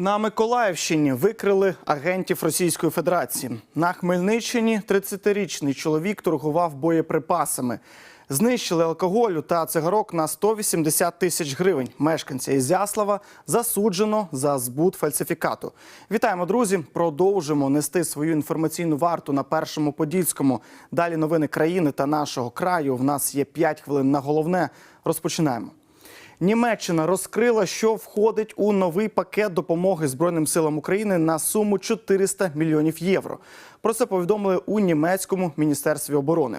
На Миколаївщині викрили агентів Російської Федерації. На Хмельниччині 30-річний чоловік торгував боєприпасами. Знищили алкоголю та цигарок на 180 тисяч гривень. Мешканця Ізяслава засуджено за збут фальсифікату. Вітаємо, друзі! Продовжимо нести свою інформаційну варту на першому подільському. Далі новини країни та нашого краю. В нас є 5 хвилин на головне. Розпочинаємо. Німеччина розкрила, що входить у новий пакет допомоги Збройним силам України на суму 400 мільйонів євро. Про це повідомили у німецькому міністерстві оборони.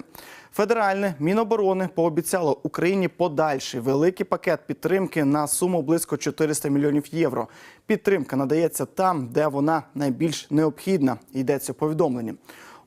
Федеральне міноборони пообіцяло Україні подальший великий пакет підтримки на суму близько 400 мільйонів євро. Підтримка надається там, де вона найбільш необхідна. Йдеться в повідомленні.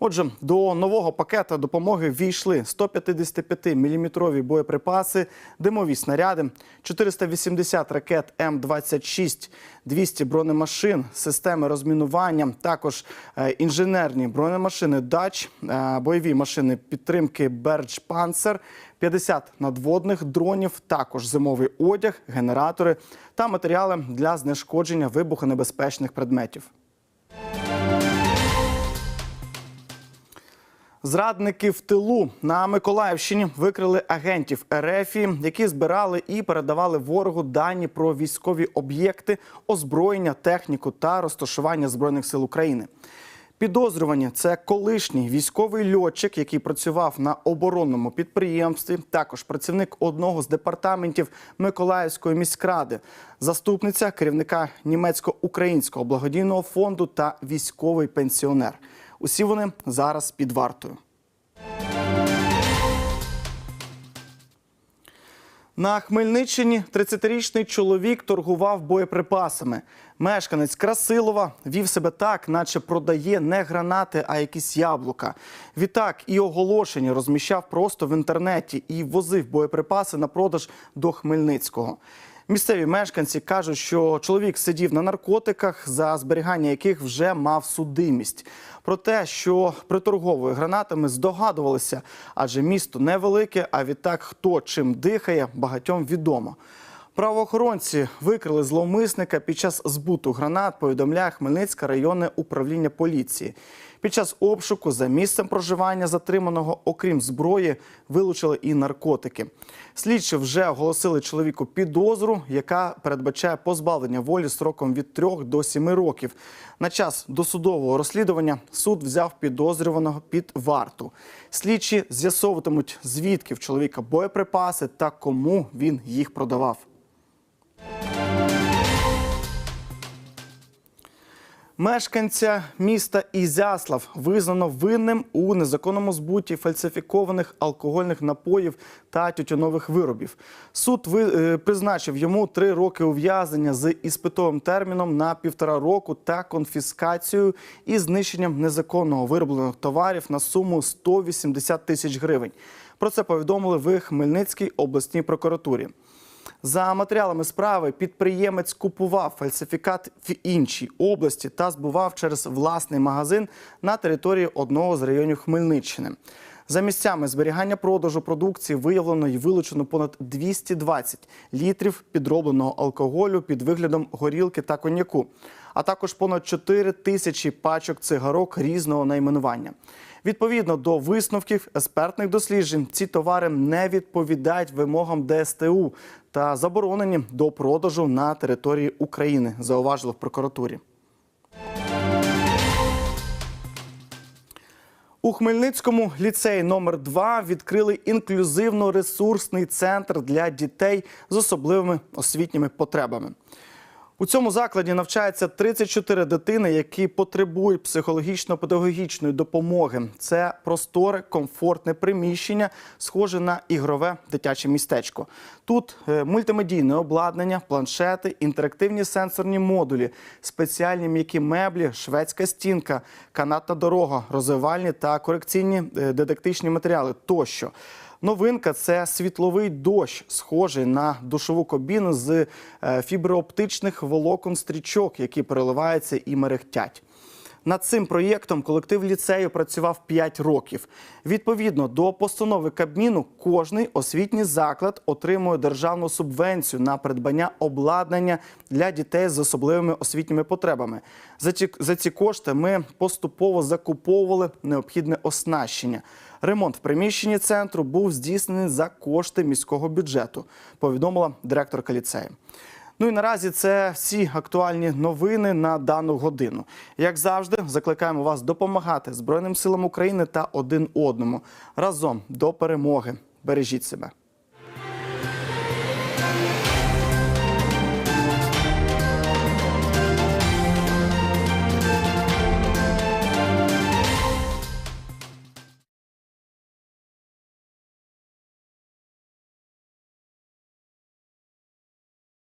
Отже, до нового пакета допомоги війшли 155-мм боєприпаси, димові снаряди, 480 ракет М-26, 200 бронемашин, системи розмінування, також е, інженерні бронемашини «Дач», е, бойові машини підтримки «Бердж Панцер», 50 надводних дронів, також зимовий одяг, генератори та матеріали для знешкодження вибухонебезпечних предметів. Зрадники в тилу на Миколаївщині викрили агентів РФ, які збирали і передавали ворогу дані про військові об'єкти, озброєння, техніку та розташування збройних сил України. Підозрювані це колишній військовий льотчик, який працював на оборонному підприємстві. Також працівник одного з департаментів Миколаївської міськради, заступниця керівника німецько-українського благодійного фонду та військовий пенсіонер. Усі вони зараз під вартою. На Хмельниччині 30-річний чоловік торгував боєприпасами. Мешканець Красилова вів себе так, наче продає не гранати, а якісь яблука. Відтак і оголошення розміщав просто в інтернеті і возив боєприпаси на продаж до Хмельницького. Місцеві мешканці кажуть, що чоловік сидів на наркотиках, за зберігання яких вже мав судимість. Про те, що приторговує гранатами, здогадувалися, адже місто невелике, а відтак хто чим дихає, багатьом відомо. Правоохоронці викрили зловмисника під час збуту гранат, повідомляє Хмельницьке районне управління поліції. Під час обшуку за місцем проживання затриманого, окрім зброї, вилучили і наркотики. Слідчі вже оголосили чоловіку підозру, яка передбачає позбавлення волі строком від 3 до 7 років. На час досудового розслідування суд взяв підозрюваного під варту. Слідчі з'ясовуватимуть, звідки в чоловіка боєприпаси та кому він їх продавав. Мешканця міста Ізяслав визнано винним у незаконному збуті фальсифікованих алкогольних напоїв та тютюнових виробів. Суд е, призначив йому три роки ув'язнення з іспитовим терміном на півтора року та конфіскацією і знищенням незаконного вироблених товарів на суму 180 тисяч гривень. Про це повідомили в Хмельницькій обласній прокуратурі. За матеріалами справи підприємець купував фальсифікат в іншій області та збував через власний магазин на території одного з районів Хмельниччини. За місцями зберігання продажу продукції виявлено і вилучено понад 220 літрів підробленого алкоголю під виглядом горілки та коньяку, а також понад 4 тисячі пачок цигарок різного найменування. Відповідно до висновків експертних досліджень, ці товари не відповідають вимогам ДСТУ та заборонені до продажу на території України, зауважили в прокуратурі. У Хмельницькому ліцеї номер 2 відкрили інклюзивно-ресурсний центр для дітей з особливими освітніми потребами. У цьому закладі навчаються 34 дитини, які потребують психологічно-педагогічної допомоги. Це просторе, комфортне приміщення, схоже на ігрове дитяче містечко. Тут е, мультимедійне обладнання, планшети, інтерактивні сенсорні модулі, спеціальні м'які меблі, шведська стінка, канатна дорога, розвивальні та корекційні е, дидактичні матеріали тощо. Новинка це світловий дощ, схожий на душову кабіну з е, фіброоптичних волокон стрічок, які переливаються і мерехтять. Над цим проєктом колектив ліцею працював 5 років. Відповідно до постанови Кабміну, кожний освітній заклад отримує державну субвенцію на придбання обладнання для дітей з особливими освітніми потребами. За ці, за ці кошти ми поступово закуповували необхідне оснащення. Ремонт в приміщенні центру був здійснений за кошти міського бюджету, повідомила директорка ліцею. Ну і наразі це всі актуальні новини на дану годину. Як завжди, закликаємо вас допомагати Збройним силам України та один одному разом до перемоги. Бережіть себе.